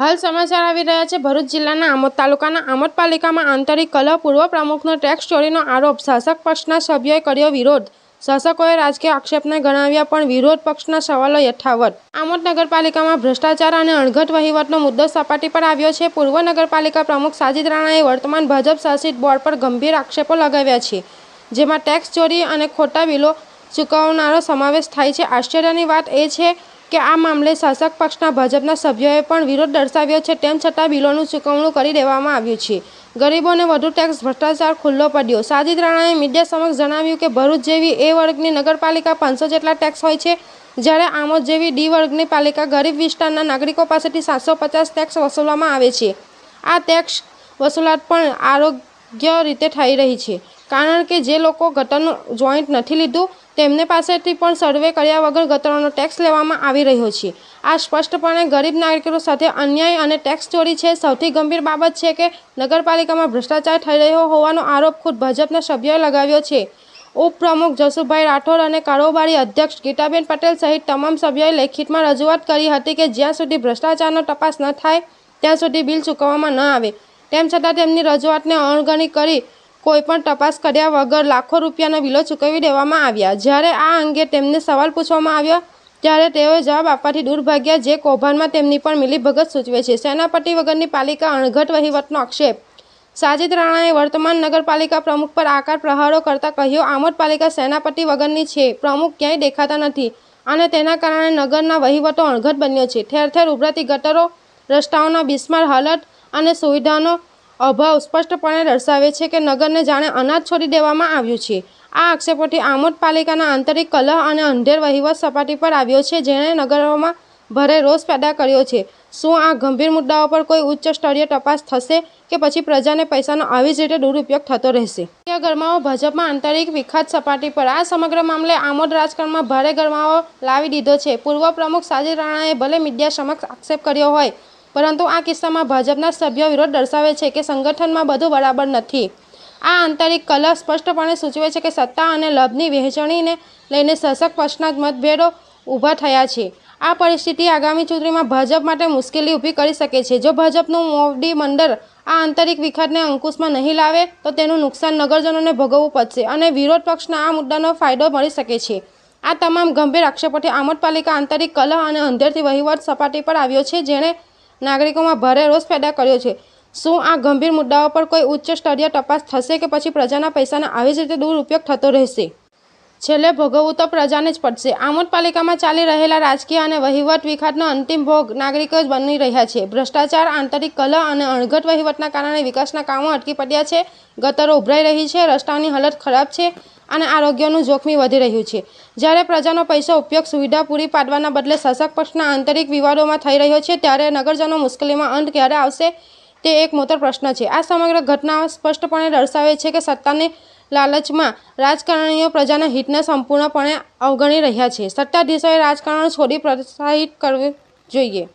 હાલ સમાચાર આવી રહ્યા છે. ભરૂચ જિલ્લાના આમોદ તાલુકાના આમોદ પાલિકામાં આંતરિક કલહ પૂર્વ પ્રમુખનો ટેક્સ ચોરીનો આરોપ. શાસક પક્ષના સભ્યોએ કર્યો વિરોધ. શાસકોએ રાજકીય આક્ષેપને ગણાવ્યા પણ વિરોધ પક્ષના સવાલો યથાવત. આમોદ નગરપાલિકામાં ભ્રષ્ટાચાર અને અણઘટ વહીવટનો મુદ્દો સપાટી પર આવ્યો છે. પૂર્વ નગરપાલિકા પ્રમુખ સાજિદ રાણાએ વર્તમાન ભાજપ શાસિત બોર્ડ પર ગંભીર આક્ષેપો લગાવ્યા છે, જેમાં ટેક્સ ચોરી અને ખોટા બિલો ચૂકવનારો સમાવેશ થાય છે. આશ્ચર્યની વાત એ છે કે આ મામલે શાસક પક્ષના ભાજપના સભ્યોએ પણ વિરોધ દર્શાવ્યો છે તેમ છતાં બિલોનું ચૂકવણું કરી દેવામાં આવ્યું છે. ગરીબોને વધુ ટેક્સ ભ્રષ્ટાચાર ખુલ્લો પડ્યો. સાજિદ રાણાએ મીડિયા સમક્ષ જણાવ્યું કે ભરૂચ જેવી એ વર્ગની નગરપાલિકા પાંચસો જેટલા ટેક્સ હોય છે, જ્યારે આમોદ જેવી ડી વર્ગની પાલિકા ગરીબ વિસ્તારના નાગરિકો પાસેથી સાતસો પચાસ ટેક્સ વસૂલવામાં આવે છે. આ ટેક્સ વસૂલાત પણ આરોગ્ય રીતે થઈ રહી છે, કારણ કે જે લોકો ગટરનું જોઈન્ટ નથી લીધું તેમને પાસેથી પણ સર્વે કર્યા વગર ગતરોનો ટેક્સ લેવામાં આવી રહ્યો છે. આ સ્પષ્ટપણે ગરીબ નાગરિકો સાથે અન્યાય અને ટેક્સ ચોરી છે. સૌથી ગંભીર બાબત છે કે નગરપાલિકામાં ભ્રષ્ટાચાર થઈ રહ્યો હોવાનો આરોપ ખુદ ભાજપના સભ્યોએ લગાવ્યો છે. ઉપપ્રમુખ જસુભાઈ રાઠોડ અને કારોબારી અધ્યક્ષ ગીતાબેન પટેલ સહિત તમામ સભ્યોએ લેખિતમાં રજૂઆત કરી હતી કે જ્યાં સુધી ભ્રષ્ટાચારનો તપાસ ન થાય, ત્યાં સુધી બિલ ચૂકવવામાં ન આવે. તેમ છતાં તેમની રજૂઆતને અણગણી કરી કોઈપણ તપાસ કર્યા વગર લાખો રૂપિયાના બિલો ચૂકવી દેવામાં આવ્યા. જ્યારે આ અંગે તેમને સવાલ પૂછવામાં આવ્યો, ત્યારે તેઓએ જવાબ આપવાથી દૂર ભાગ્યા જે કૌભાંડમાં તેમની પણ મિલીભગત સૂચવે છે. સેનાપતિ વગરની પાલિકા અણઘટ વહીવટનો આક્ષેપ. સાજિદ રાણાએ વર્તમાન નગરપાલિકા પ્રમુખ પર આકાર પ્રહારો કરતા કહ્યું, આમોદ પાલિકા સેનાપતિ વગરની છે. પ્રમુખ ક્યાંય દેખાતા નથી અને તેના કારણે નગરના વહીવટો અણઘટ બન્યો છે. ઠેર ઠેર ઉભરાતી ગટરો, રસ્તાઓના બિસ્માર હાલત અને સુવિધાનો અભાવ સ્પષ્ટપણે દર્શાવે છે કે નગરને જાણે અનાજ છોડી દેવામાં આવ્યું છે. આ આક્ષેપોથી આમોદ પાલિકાના આંતરિક કલહ અને અંધેર વહીવટ સપાટી પર આવ્યો છે જેણે નગરોમાં ભારે રોષ પેદા કર્યો છે. શું આ ગંભીર મુદ્દાઓ પર કોઈ ઉચ્ચ સ્તરીય તપાસ થશે કે પછી પ્રજાને પૈસાનો આવી જ રીતે દુરુપયોગ થતો રહેશે? ગરમાવો ભાજપમાં આંતરિક વિખાત સપાટી પર. આ સમગ્ર મામલે આમોદ રાજકારણમાં ભારે ગરમાવો લાવી દીધો છે. પૂર્વ પ્રમુખ સાજિદ રાણાએ ભલે મીડિયા સમક્ષ આક્ષેપ કર્યો હોય પરંતુ આ કિસ્સામાં ભાજપના સભ્યો વિરોધ દર્શાવે છે કે સંગઠનમાં બધું બરાબર નથી. આ આંતરિક કલહ સ્પષ્ટપણે સૂચવે છે કે સત્તા અને લાભની વહેંચણીને લઈને શાસક પક્ષના મતભેદો ઊભા થયા છે. આ પરિસ્થિતિ આગામી ચૂંટણીમાં ભાજપ માટે મુશ્કેલી ઊભી કરી શકે છે. જો ભાજપનું મોવડી મંડળ આ આંતરિક વિખાતને અંકુશમાં નહીં લાવે, તો તેનું નુકસાન નગરજનોને ભોગવવું પડશે અને વિરોધ પક્ષના આ મુદ્દાનો ફાયદો મળી શકે છે. આ તમામ ગંભીર આક્ષેપોથી આમોદ પાલિકા આંતરિક કલહ અને અંધેરથી વહીવટ સપાટી પર આવ્યો છે, જેણે નાગરિકોમાં ભારે રોષ પેદા કર્યો છે. શું આ ગંભીર મુદ્દાઓ પર કોઈ ઉચ્ચ સ્તરીય તપાસ થશે કે પછી પ્રજાના પૈસાનો આવી જ રીતે દુરુપયોગ થતો રહેશે? છેલ્લે ભોગવવું તો પ્રજાને જ પડશે. આમોદ પાલિકામાં ચાલી રહેલા રાજકીય અને વહીવટ વિખાતનો અંતિમ ભોગ નાગરિકો જ બની રહ્યા છે. ભ્રષ્ટાચાર, આંતરિક કલા અને અણઘટ વહીવટના કારણે વિકાસના કામો અટકી પડ્યા છે. ગતરો ઉભરાઈ રહી છે. રસ્તાઓની હાલત ખરાબ છે. અને આરોગ્યનું જોખમી વધી રહ્યું છે. જ્યારે પ્રજાનો પૈસા ઉપયોગ સુવિધા પૂરી પાડવાના બદલે શાસક પક્ષના આંતરિક વિવાદોમાં થઈ રહ્યો છે, ત્યારે નગરજનો મુશ્કેલીમાં અંત ક્યારે આવશે તે એક મોટો પ્રશ્ન છે. આ સમગ્ર ઘટનાઓ સ્પષ્ટપણે દર્શાવે છે કે સત્તાની લાલચમાં રાજકારણીઓ પ્રજાના હિતને સંપૂર્ણપણે અવગણી રહ્યા છે. સત્તાધીશોએ રાજકારણ છોડી પ્રોત્સાહિત કરવું જોઈએ.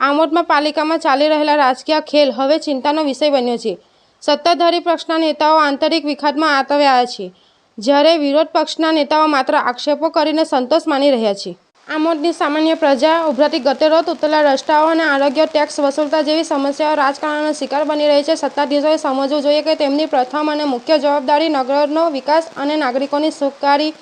આમોદમાં પાલિકામાં ચાલી રહેલા રાજકીય ખેલ હવે ચિંતાનો વિષય બન્યો છે. સત્તાધારી પક્ષના નેતાઓ આંતરિક વિખાતમાં આતવ્યા છે. જ્યારે વિરોધ પક્ષના નેતાઓ માત્ર આક્ષેપો કરીને સંતોષ માની રહ્યા છે. આમોદની સામાન્ય પ્રજા, ઉભરાતી ગતેરો તૂટેલા રસ્તાઓ અને આરોગ્ય ટેક્સ વસૂલતા જેવી સમસ્યાઓ રાજકારણનો શિકાર બની રહી છે. સત્તાધીશોએ સમજવું જોઈએ કે તેમની પ્રથમ અને મુખ્ય જવાબદારી નગરનો વિકાસ અને નાગરિકોની સુખકારી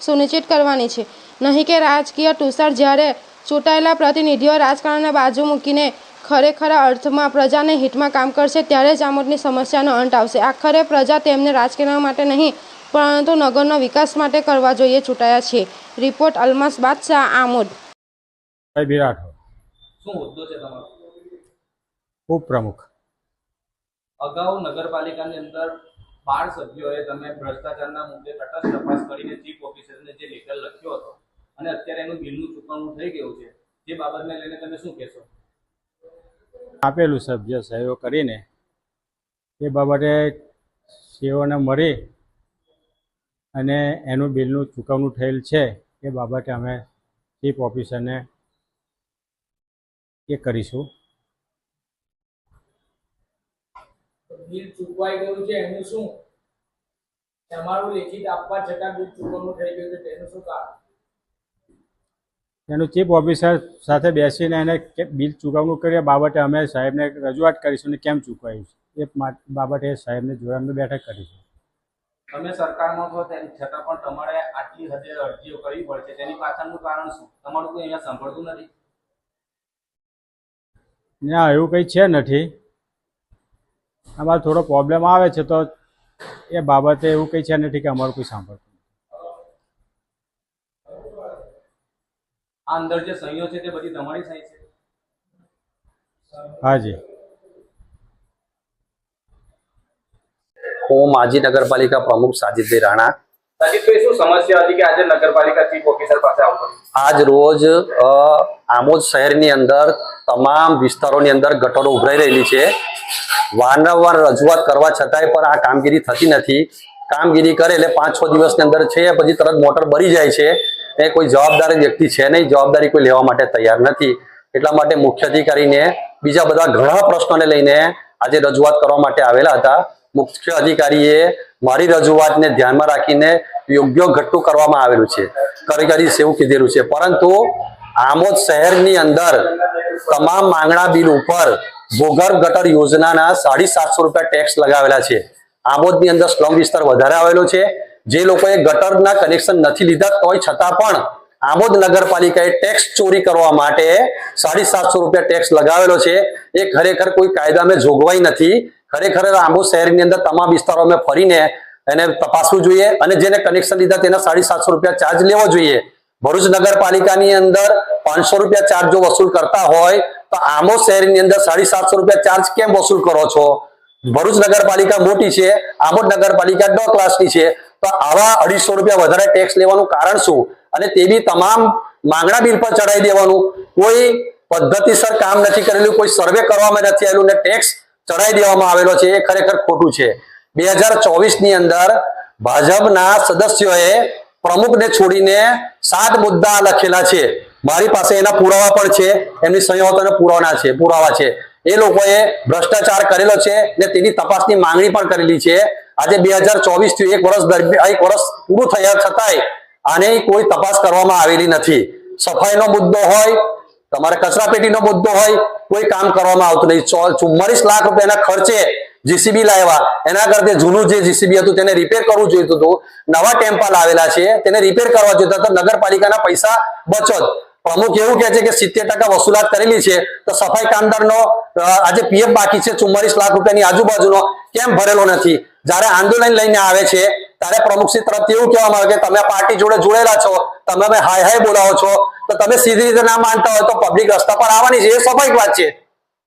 સુનિશ્ચિત કરવાની છે. નહીં કે રાજકીય તુષાર જ્યારે ચૂંટાયેલા પ્રતિનિધિઓ રાજકારણને બાજુ મૂકીને ખરેખર અર્થમાં પ્રજાને હિતમાં કામ કરશે ત્યારે જ આમોદની સમસ્યાનો અંત આવશે. આખરે પ્રજા તેમને રાજકારણ માટે નહીં પરંતુ નગરનો વિકાસ માટે કરવા જોઈએ ચૂંટાયા છે. રિપોર્ટ અલમાસ બાદશાહ આમોદ. ભાઈ બિરાઠોડ શું મુદ્દો છે તમારો? ઉપપ્રમુખ. અગાઉ નગરપાલિકાની અંદર બાર સભ્યોએ તમે ભ્રષ્ટાચારના મુદ્દે તટસ્થ તપાસ કરીને ચીફ ઓફિસરને જે લેટર લખ્યો હતો અને અત્યારે એનું બિલનું ચૂકવણું થઈ ગયું છે જે બાબતને લઈને તમે શું કહેશો? આપેલું સભ્ય સહયોગ કરીને એ બાબતે સીઓને મળી અને એનું બિલનું ચૂકવણું થયેલ છે એ બાબતે અમે ચીફ ઓફિસરને એ કરીશું. બિલ ચૂકવાઈ ગયું છે એનું શું? તમારું લેખિત આપવા છતાં બિલ ચૂકવણું થઈ ગયું છે તેનું શું કારણ? એનું ચીફ ઓફિસર સાથે બેસીને એને બિલ ચૂકવણું કરીએ બાબતે અમે સાહેબને રજૂઆત કરીશું ને કેમ ચૂકવાયું છે. એ બાબતે સાહેબને જોડે અમે બેઠક કરીશું. તમે સરકારમાં છો તેમ છતાં પણ તમારે આટલી હદે અરજીઓ કરવી પડશે. તેની પાછળનું કારણ શું? તમારું કોઈ અહીંયા સાંભળતું નથી? ના એવું કંઈ છે નથી. અમારે થોડો પ્રોબ્લેમ આવે છે તો એ બાબતે એવું કંઈ છે નથી કે અમારું કોઈ સાંભળતું આ અંદર જે સહીઓ છે તે બધી તમારી સહી છે? હાજી હું માજી નગરપાલિકા પ્રમુખ સાજિદભાઈ રાણા. આજે રોજ આમોદ શહેરની અંદર તમામ વિસ્તારોની અંદર ગટરો ઉભરાઈ રહેલી છે. વારંવાર રજૂઆત કરવા છતાંય પણ આ કામગીરી થતી નથી. કામગીરી કરે એટલે પાંચ છ દિવસની અંદર છે પછી તરત મોટર ભરી જાય છે. એ કોઈ જવાબદાર વ્યક્તિ છે નહીં જવાબદારી કોઈ લેવા માટે તૈયાર નથી. એટલા માટે મુખ્ય અધિકારીને બીજા બધા ઘણા પ્રશ્નોને લઈને આજે રજૂઆત કરવા માટે આવેલા હતા. મુખ્ય અધિકારીએ મારી રજૂઆતને ધ્યાનમાં રાખીને યોગ્ય ઘટતું કરવામાં આવેલું છે. કરી કરી એવું કીધેલું છે. પરંતુ આમોદ શહેરની અંદર તમામ માંગણા બિલ ઉપર ભૂગર્ભ ગટર યોજનાના સાડી સાતસો રૂપિયા ટેક્સ લગાવેલા છે. આમોદની અંદર સ્લમ વિસ્તાર વધારે આવેલો છે. જે લોકોએ ગટરના કનેક્શન નથી લીધા તોય છતાં પણ આમોદ નગરપાલિકાએ ટેક્સ ચોરી કરવા માટે સાડી સાતસો રૂપિયા ટેક્સ લગાવેલો છે. એ ખરેખર કોઈ કાયદામાં જોગવાઈ નથી. ખરેખર આંબુ શહેરની અંદર તમામ વિસ્તારોમાં ફરીને એને તપાસવું જોઈએ અને જેને કનેક્શન લીધા તેના સાડી સાતસો રૂપિયા ચાર્જ લેવો જોઈએ. ભરૂચ નગરપાલિકાની અંદર પાંચસો રૂપિયા ચાર્જ જો વસૂલ કરતા હોય, તો આંબો શહેરની અંદર સાડી સાતસો રૂપિયા ચાર્જ કેમ વસૂલ કરો છો? ભરૂચ નગરપાલિકા મોટી છે આમોદ નગરપાલિકા ડ ક્લાસની છે, તો આવા અઢીસો રૂપિયા વધારે ટેક્સ લેવાનું કારણ શું? અને તે બી તમામ માંગણા બિલ પર ચડાવી દેવાનું. કોઈ પદ્ધતિસર કામ નથી કરેલું, કોઈ સર્વે કરવામાં નથી આવેલું ને ટેક્સ ચડાવી દેવામાં આવેલો છે, એ ખરેખર ખોટું છે. બે હજાર ચોવીસની અંદર ભાજપના સદસ્યોએ પ્રમુખને છોડીને સાત મુદ્દા લખેલા છે. મારી પાસે એના પુરાવા પણ છે, એમની સંયોગોના પુરાવા છે પુરાવા છે. એ લોકોએ ભ્રષ્ટાચાર કરેલો છે ને તેની તપાસની માંગણી પણ કરેલી છે. આજે બે હજાર ચોવીસથી એક વર્ષ દરમિયાન, એક વર્ષ પૂરું થયા છતાંય આને કોઈ તપાસ કરવામાં આવેલી નથી. સફાઈનો મુદ્દો હોય તમારે કચરાપેટીનો મુદ્દો હોય, કોઈ કામ કરવામાં આવતું નહીં. ચુમ્માલીસ લાખ રૂપિયાના ખર્ચે જીસીબી લાવ્યા. એના કરતા જૂનું જે જીસીબી હતું તેને રિપેર કરવું જોઈતું હતું. નવા ટેમ્પા લાવેલા છે, તેને રિપેર કરવા જોઈતા હતા. નગરપાલિકાના પૈસા બચત. પ્રમુખ એવું કહે છે કે સિત્તેર ટકા વસૂલાત કરેલી છે. તો સફાઈ કામદારનો આજે પીએફ બાકી છે ચુમ્માલીસ લાખ રૂપિયાની આજુબાજુનો. કેમ ભરેલો નથી? જ્યારે આંદોલન લઈને આવે છે, ત્યારે પ્રમુખશ્રી તરફથી એવું કહેવામાં આવે કે તમે પાર્ટી જોડે જોડેલા છો. તમે હાય હાય બોલાવો છો. તો તમે સીધી રીતે ના માનતા હોય તો પબ્લિક રસ્તા પર આવવાની છે એ સ્વાભાવિક વાત છે.